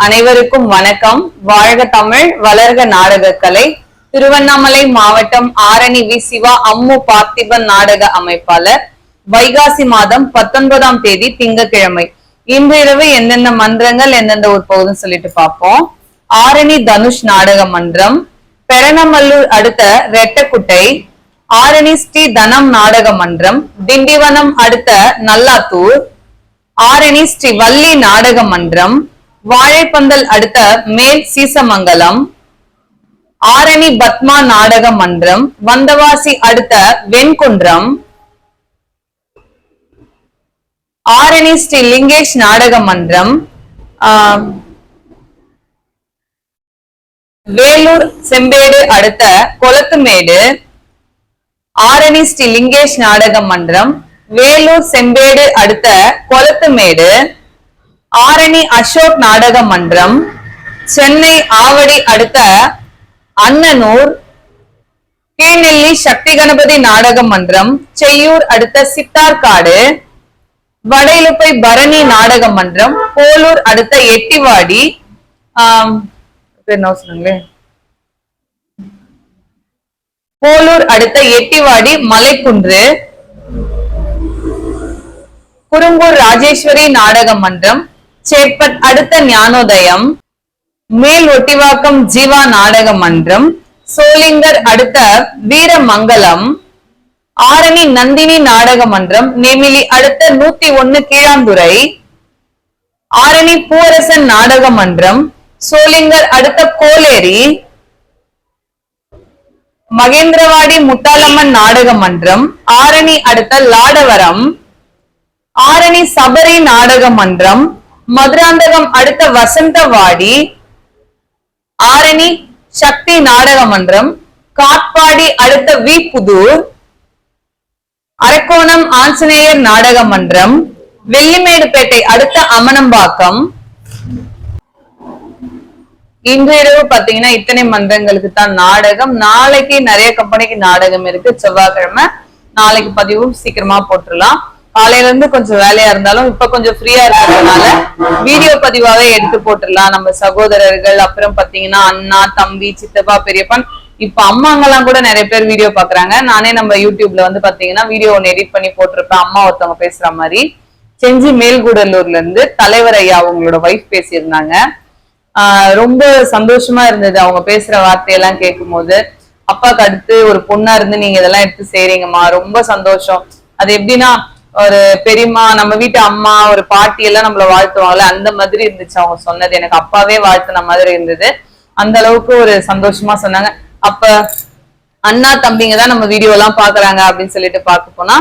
அனைவருக்கும் வணக்கம். வாழ்க தமிழ் வளர்க நாடகக்கலை திருவண்ணாமலை மாவட்டம் ஆரணி வி. சிவா அம்மு பார்த்திபன் நாடக அமைப்பாளர். வைகாசி மாதம் பத்தொன்பதாம் தேதி திங்கக்கிழமை இன்று இரவு எந்தெந்த மன்றங்கள் எந்தெந்த ஊர் போகுதுன்னு சொல்லிட்டு பார்ப்போம். ஆரணி தனுஷ் நாடக மன்றம். பெரணமல்லூர் அடுத்த ரெட்டக்குட்டை. ஆரணி ஸ்ரீ தனம் நாடக மன்றம். திண்டிவனம் அடுத்த நல்லாத்தூர். ஆரணி ஸ்ரீ வள்ளி நாடக மன்றம். வாழைப்பந்தல் அடுத்த மேல் சீசமங்கலம் ஆரணி பத்மா நாடக மன்றம் வந்தவாசி அடுத்த வெண்குன்றம் ஆரணி ஸ்ரீ லிங்கேஷ் நாடக மன்றம் ஆஹ், வேலூர் செம்பேடு அடுத்த கொளத்துமேடு ஆரணி ஸ்ரீ லிங்கேஷ் நாடக மன்றம் வேலூர் செம்பேடு அடுத்த கொளத்துமேடு ஆரணி அசோக் நாடக மன்றம் சென்னை ஆவடி அடுத்த அன்னனூர் கீழ்நெல்லி சக்தி கணபதி நாடக மன்றம் செய்யூர் அடுத்த சித்தார்காடு வடையிலுப்பை பரணி நாடக மன்றம் போலூர் அடுத்த எட்டிவாடி என்ன சொன்னாங்களே போலூர் அடுத்த எட்டிவாடி மலைக்குன்று குறும்பூர் ராஜேஸ்வரி நாடக மன்றம் சேப்பட் அடுத்த ஞானோதயம். மேல் ஒட்டிவாக்கம் ஜீவா நாடக மன்றம். சோளிங்கர் அடுத்த வீரமங்கலம். ஆரணி நந்தினி நாடக மன்றம். நெமிலி அடுத்த நூத்தி ஒன்னு கீழாந்துரை ஆரணி பூவரசன் நாடக மன்றம். சோளிங்கர் அடுத்த கோலேரி மகேந்திரவாடி முத்தாலம்மன் நாடக மன்றம். ஆரணி அடுத்த லாடவரம். ஆரணி சபரி நாடக மன்றம். மதுராந்தகம் அடுத்த வசந்தவாடி ஆரணி சக்தி நாடக மன்றம் காட்பாடி அடுத்த வி புதூர் அரக்கோணம் ஆஞ்சநேயர் நாடக மன்றம் வெள்ளிமேடுபேட்டை அடுத்த அமனம்பாக்கம். இன்று இரவு பாத்தீங்கன்னா இத்தனை மன்றங்களுக்கு தான் நாடகம். நாளைக்கு நிறைய கம்பெனிக்கு நாடகம் இருக்கு. செவ்வாய்க்கிழமை நாளைக்கு பதிவும் சீக்கிரமா போட்டுடலாம். காலையில இருந்து கொஞ்சம் வேலையா இருந்தாலும் இப்ப கொஞ்சம் ஃப்ரீயா இருக்கிறதுனால வீடியோ பதிவாவே எடுத்து போட்டுடலாம். நம்ம சகோதரர்கள் அப்புறம் பாத்தீங்கன்னா அண்ணா தம்பி சித்தப்பா பெரியப்பன். இப்ப அம்மாங்கெல்லாம் கூட நிறைய பேர் வீடியோ பாக்குறாங்க. நானே நம்ம யூடியூப்ல வந்து பாத்தீங்கன்னா வீடியோ ஒன்னு எடிட் பண்ணி போட்டிருப்பேன். அம்மா ஒருத்தவங்க பேசுற மாதிரி. செஞ்சி மேல்கூடலூர்ல இருந்து தலைவர் ஐயா அவங்களோட ஒய்ஃப் பேசியிருந்தாங்க. ஆஹ் ரொம்ப சந்தோஷமா இருந்தது. அவங்க பேசுற வார்த்தையெல்லாம் கேட்கும்போது அப்பாக்கு அடுத்து ஒரு பொண்ணா இருந்து நீங்க இதெல்லாம் எடுத்து செய்றீங்கம்மா. ரொம்ப சந்தோஷம். அது எப்படின்னா ஒரு பெரியம்மா நம்ம வீட்டு அம்மா ஒரு பாட்டி எல்லாம் நம்மள வாழ்த்துவாங்கல்ல? அந்த மாதிரி இருந்துச்சு அவங்க சொன்னது. எனக்கு அப்பாவே வாழ்த்துன மாதிரி இருந்தது. அந்த அளவுக்கு ஒரு சந்தோஷமா சொன்னாங்க. அப்ப அண்ணா தம்பிங்க தான் நம்ம வீடியோ எல்லாம் பாக்குறாங்க அப்படின்னு சொல்லிட்டு பாக்க போனா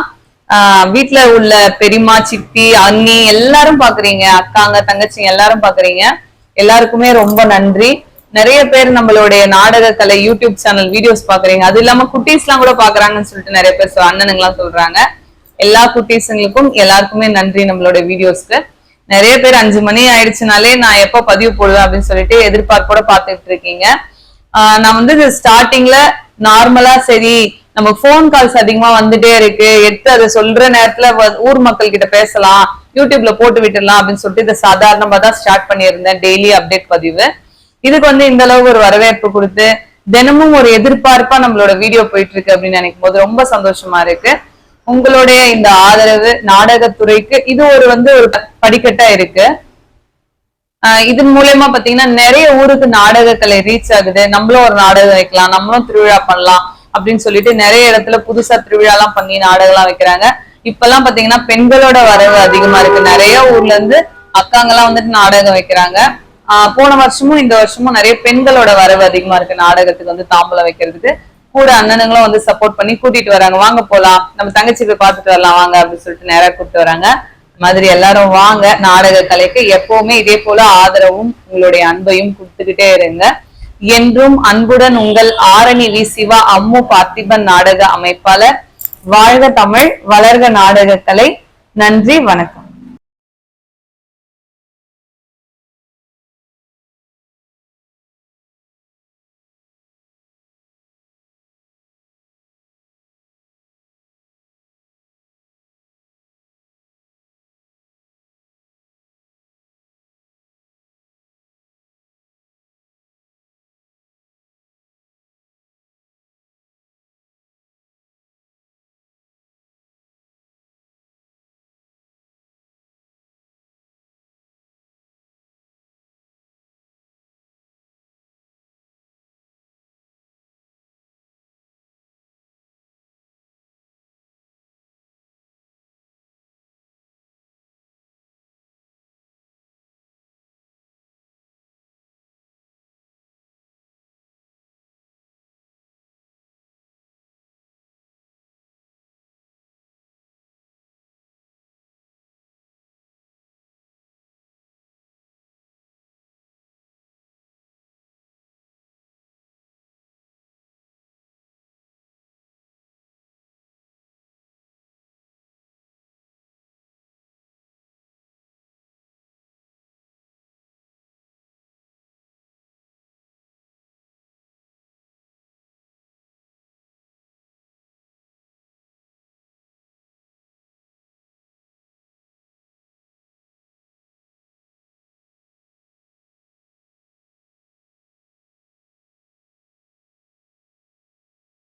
ஆஹ் வீட்டுல உள்ள பெரியம்மா சித்தி அண்ணி எல்லாரும் பாக்குறீங்க அக்காங்க தங்கச்சிங்க எல்லாரும் பாக்குறீங்க எல்லாருக்குமே ரொம்ப நன்றி. நிறைய பேர் நம்மளுடைய நாடக கலை யூடியூப் சேனல் வீடியோஸ் பாக்குறீங்க அது இல்லாம குட்டீஸ் எல்லாம் கூட பாக்குறாங்கன்னு சொல்லிட்டு நிறைய பேர் சொ- அண்ணனுங்க எல்லாம் சொல்றாங்க. எல்லா குட்டீஸுங்களுக்கும் எல்லாருக்குமே நன்றி நம்மளோட வீடியோஸ்க்கு. நிறைய பேர் அஞ்சு மணி ஆயிடுச்சுனாலே நான் எப்ப பதிவு போடுவேன் அப்படின்னு சொல்லிட்டு எதிர்பார்ப்போட பார்த்துட்டு இருக்கீங்க. ஆஹ் நான் வந்து ஸ்டார்டிங்ல நார்மலா சரி நம்ம ஃபோன் கால்ஸ் அதிகமா வந்துட்டே இருக்கு. எடுத்து அதை சொல்ற நேரத்துல ஊர் மக்கள் கிட்ட பேசலாம் யூடியூப்ல போட்டு விட்டுடலாம் அப்படின்னு சொல்லிட்டு இதை சாதாரணமா தான் ஸ்டார்ட் பண்ணியிருந்தேன். டெய்லி அப்டேட் பதிவு. இதுக்கு வந்து இந்த அளவுக்கு ஒரு வரவேற்பு கொடுத்து தினமும் ஒரு எதிர்பார்ப்பா நம்மளோட வீடியோ போயிட்டு இருக்கு அப்படின்னு நினைக்கும் போது ரொம்ப சந்தோஷமா இருக்கு. உங்களுடைய இந்த ஆதரவு நாடகத்துறைக்கு இது ஒரு வந்து ஒரு படிக்கட்டா இருக்கு. ஆஹ் இது மூலயமா பாத்தீங்கன்னா நிறைய ஊருக்கு நாடக கலை ரீச் ஆகுது. நம்மளும் ஒரு நாடகம் வைக்கலாம் நம்மளும் திருவிழா பண்ணலாம் அப்படின்னு சொல்லிட்டு நிறைய இடத்துல புதுசா திருவிழா எல்லாம் பண்ணி நாடகம் எல்லாம் வைக்கிறாங்க. இப்பெல்லாம் பாத்தீங்கன்னா பெண்களோட வரவு அதிகமா இருக்கு. நிறைய ஊர்ல இருந்து அக்காங்க எல்லாம் வந்துட்டு நாடகம் வைக்கிறாங்க. ஆஹ் போன வருஷமும் இந்த வருஷமும் நிறைய பெண்களோட வரவு அதிகமா இருக்கு. நாடகத்துக்கு வந்து தாம்பலம் வைக்கிறதுக்கு. கூட அண்ணனுங்களும் வந்து சப்போர்ட் பண்ணி கூட்டிட்டு வராங்க. வாங்க போலாம். நம்ம தங்கச்சி போய் பார்த்துட்டு வரலாம். வாங்க அப்படின்னு சொல்லிட்டு நேரா கூப்பிட்டு வராங்க. மாதிரி எல்லாரும் வாங்க. நாடக கலைக்கு எப்பவுமே இதே போல ஆதரவும் உங்களுடைய அன்பையும் கொடுத்துக்கிட்டே இருங்க. என்றும் அன்புடன் உங்கள் ஆரணி வி. சிவா அம்மு பார்த்திபன் நாடக அமைப்பாளர். வாழ்க தமிழ் வளர்க நாடக கலை. நன்றி வணக்கம்.